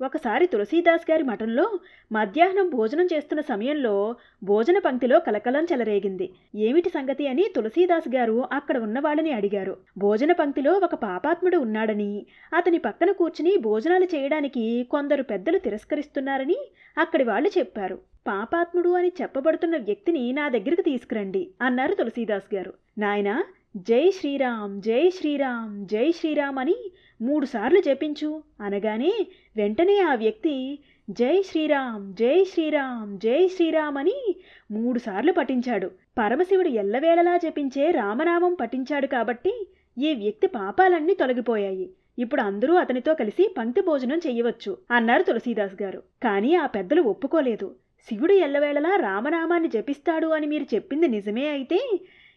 ఒకసారి తులసీదాస్ గారి మఠంలో మధ్యాహ్నం భోజనం చేస్తున్న సమయంలో భోజన పంక్తిలో కలకలం చెలరేగింది. ఏమిటి సంగతి అని తులసీదాస్ గారు అక్కడ ఉన్నవాళ్ళని అడిగారు. భోజన పంక్తిలో ఒక పాపాత్ముడు ఉన్నాడని అతని పక్కన కూర్చుని భోజనాలు చేయడానికి కొందరు పెద్దలు తిరస్కరిస్తున్నారని అక్కడి వాళ్ళు చెప్పారు. పాపాత్ముడు అని చెప్పబడుతున్న వ్యక్తిని నా దగ్గరికి తీసుకురండి అన్నారు తులసీదాస్ గారు. నాయనా జై శ్రీరామ్ జై శ్రీరామ్ జై శ్రీరామ్ అని మూడుసార్లు జపించు. అనగానే వెంటనే ఆ వ్యక్తి జై శ్రీరామ్ జై శ్రీరామ్ జై శ్రీరామ్ అని మూడుసార్లు పఠించాడు. పరమశివుడు ఎల్లవేళలా జపించే రామనామం పఠించాడు కాబట్టి ఈ వ్యక్తి పాపాలన్నీ తొలగిపోయాయి. ఇప్పుడు అందరూ అతనితో కలిసి పంక్తి భోజనం చెయ్యవచ్చు అన్నారు తులసీదాస్ గారు. కానీ ఆ పెద్దలు ఒప్పుకోలేదు. శివుడు ఎల్లవేళలా రామనామాన్ని జపిస్తాడు అని మీరు చెప్పింది నిజమే అయితే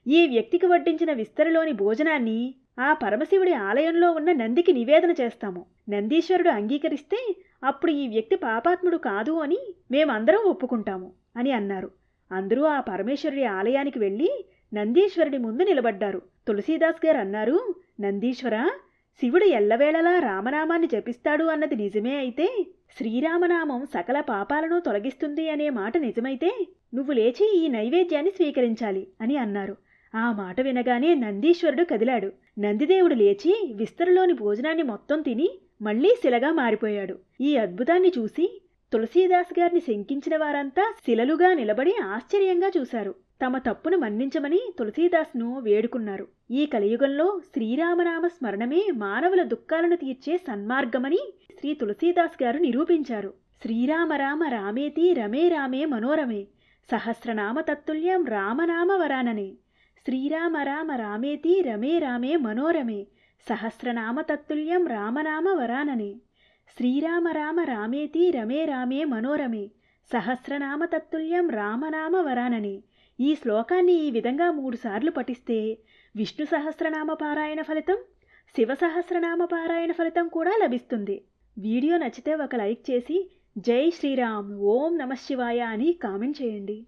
ఈ వ్యక్తికి వడ్డించిన విస్తరలోని భోజనాన్ని ఆ పరమశివుడి ఆలయంలో ఉన్న నందికి నివేదన చేస్తాము. నందీశ్వరుడు అంగీకరిస్తే అప్పుడు ఈ వ్యక్తి పాపాత్ముడు కాదు అని మేమందరం ఒప్పుకుంటాము అని అన్నారు. అందరూ ఆ పరమేశ్వరుడి ఆలయానికి వెళ్ళి నందీశ్వరుడి ముందు నిలబడ్డారు. తులసీదాస్ గారు అన్నారు నందీశ్వర శివుడు ఎల్లవేళలా రామనామాన్ని జపిస్తాడు అన్నది నిజమే అయితే శ్రీరామనామం సకల పాపాలను తొలగిస్తుంది అనే మాట నిజమైతే నువ్వు లేచి ఈ నైవేద్యాన్ని స్వీకరించాలి అని అన్నారు. ఆ మాట వినగానే నందీశ్వరుడు కదిలాడు. నందిదేవుడు లేచి విస్తరలోని భోజనాన్ని మొత్తం తిని మళ్ళీ శిలగా మారిపోయాడు. ఈ అద్భుతాన్ని చూసి తులసీదాస్ గారిని శంకించిన వారంతా శిలలుగా నిలబడి ఆశ్చర్యంగా చూశారు. తమ తప్పును మన్నించమని తులసీదాస్ను వేడుకున్నారు. ఈ కలియుగంలో శ్రీరామనామ స్మరణమే మానవుల దుఃఖాలను తీర్చే సన్మార్గమని శ్రీ తులసీదాస్ గారు నిరూపించారు. శ్రీరామ రామ రామేతి రమే రామే మనోరమే. సహస్రనామ తత్తుల్యం రామనామ వరాననే. శ్రీరామ రామ రామేతి రమే రామే మనోరమే సహస్రనామ తత్తుల్యం రామనామ వరాననే. శ్రీరామ రామ రామేతి రమే రామే మనోరమే సహస్రనామ తత్తుల్యం రామనామ వరాననే. ఈ శ్లోకాన్ని ఈ విధంగా మూడుసార్లు పఠిస్తే విష్ణు సహస్రనామ పారాయణ ఫలితం శివ సహస్రనామ పారాయణ ఫలితం కూడా లభిస్తుంది. వీడియో నచ్చితే ఒక లైక్ చేసి జై శ్రీరామ్ ఓం నమ శివాయ అని కామెంట్ చేయండి.